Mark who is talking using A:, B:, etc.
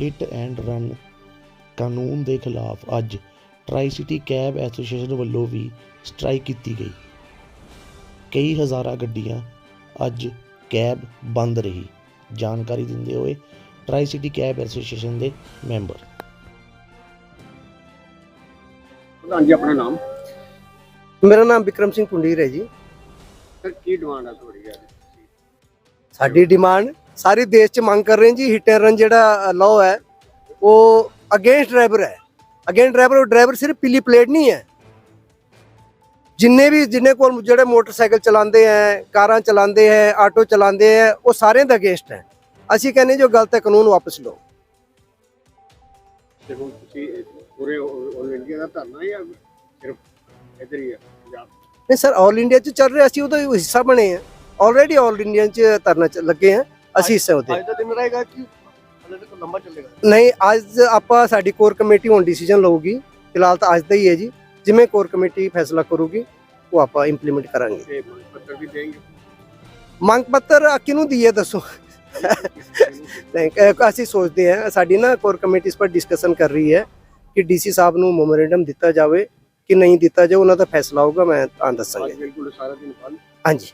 A: Hit and run ਕਾਨੂੰਨ ਦੇ ਖਿਲਾਫ ਅੱਜ ਟਰਾਈ ਸਿਟੀ ਕੈਬ ਐਸੋਸੀਏਸ਼ਨ ਵੱਲੋਂ ਵੀ ਸਟ੍ਰਾਈਕ ਕੀਤੀ ਗਈ। ਕਈ ਹਜ਼ਾਰਾਂ ਗੱਡੀਆਂ ਅੱਜ ਕੈਬ ਬੰਦ ਰਹੀ। ਜਾਣਕਾਰੀ ਦਿੰਦੇ ਹੋਏ ਟਰਾਈ ਸਿਟੀ ਕੈਬ ਐਸੋਸੀਏਸ਼ਨ ਦੇ ਮੈਂਬਰ।
B: ਪ੍ਰਧਾਨ ਜੀ ਆਪਣਾ ਨਾਮ?
C: ਮੇਰਾ ਨਾਮ ਵਿਕਰਮ ਸਿੰਘ ਪੁੰਡੀਰ ਹੈ ਜੀ।
B: ਸਰ ਕੀ ਡਿਮਾਂਡ ਹੈ ਤੁਹਾਡੀ
C: ਸਾਡੀ ਡਿਮਾਂਡ ਸਾਰੀ ਦੇਸ਼ 'ਚ ਮੰਗ ਕਰ ਰਹੇ ਜੀ ਹਿੱਟ ਐਂਡ ਰਨ ਜਿਹੜਾ ਲਾਅ ਹੈ ਉਹ ਅਗੇਂਸਟ ਡਰਾਈਵਰ ਹੈ। ਅਗੇਂਸਟ ਡਰਾਈਵਰ ਉਹ ਡਰਾਈਵਰ ਸਿਰਫ ਪੀਲੀ ਪਲੇਟ ਨਹੀਂ ਹੈ। ਜਿੰਨੇ ਵੀ ਜਿੰਨੇ ਕੋਲ ਜਿਹੜੇ ਮੋਟਰਸਾਈਕਲ ਚਲਾਉਂਦੇ ਹੈ ਕਾਰਾਂ ਚਲਾਉਂਦੇ ਹੈ ਆਟੋ ਚਲਾਉਂਦੇ ਹੈ ਉਹ ਸਾਰਿਆਂ ਦਾ ਅਗੇਂਸਟ ਹੈ। ਅਸੀਂ ਕਹਿੰਦੇ ਜੋ ਗਲਤ ਹੈ ਕਾਨੂੰਨ ਵਾਪਸ ਲਓ।
B: ਹੁਣ ਤੁਸੀਂ ਪੂਰੇ ਆਲ ਇੰਡੀਆ ਦਾ ਧਰਨਾ ਜਾਂ ਸਿਰਫ ਇੱਧਰ ਹੀ ਹੈ ਪੰਜਾਬ
C: ਨਹੀਂ ਸਰ ਆਲ ਇੰਡੀਆ 'ਚ ਚੱਲ ਰਿਹਾ ਅਸੀਂ ਉਹਦਾ ਹਿੱਸਾ ਬਣੇ ਆ ਆਲਰੇਡੀ ਆਲ ਇੰਡੀਆ 'ਚ ਧਰਨਾ ਲੱਗੇ ਆ ਅਸੀਂ ਹਿੱਸਾ ਉਹਦੇ
B: ਅੱਜ ਦਾ ਦਿਨ ਰਹੇਗਾ ਕਿ ਹਲੇ ਤੱਕ ਲੰਬਾ ਚੱਲੇਗਾ?
C: ਨਹੀਂ ਅੱਜ ਆਪਾਂ ਸਾਡੀ ਕੋਰ ਕਮੇਟੀ ਹੁਣ ਡਿਸੀਜਨ ਲਊਗੀ। ਫਿਲਹਾਲ ਤਾਂ ਅੱਜ ਦਾ ਹੀ ਹੈ ਜੀ। ਜਿਵੇਂ ਕੋਰ ਕਮੇਟੀ ਫੈਸਲਾ ਕਰੂਗੀ ਉਹ ਆਪਾਂ ਇੰਪਲੀਮੈਂਟ ਕਰਾਂਗੇ।
B: ਤੇ ਮੰਗ ਪੱਤਰ ਵੀ ਦੇਂਗੇ
C: ਮੰਗ ਪੱਤਰ ਕਿਹਨੂੰ ਦਈਏ ਦੱਸੋ? ਨਹੀਂ, ਅਹ ਅਸੀਂ ਸੋਚਦੇ ਹਾਂ। ਸਾਡੀ ਨਾ ਕੋਰ ਕਮੇਟੀ ਇਸ ਪਰ ਡਿਸਕਸ਼ਨ ਕਰ ਰਹੀ ਹੈ ਕਿ ਡੀਸੀ ਸਾਹਿਬ ਨੂੰ ਮੈਮੋਰੈਂਡਮ ਦਿੱਤਾ ਜਾਵੇ ਕਿ ਨਹੀਂ ਦਿੱਤਾ ਜਾਵੇ ਉਹਨਾਂ ਦਾ ਫੈਸਲਾ ਹੋਊਗਾ ਮੈਂ ਤਾਂ ਦੱਸਾਂਗੇ।
B: ਅੱਜ ਬਿਲਕੁਲ ਸਾਰਾ ਦਿਨ ਬੰਦ।
C: ਹਾਂਜੀ।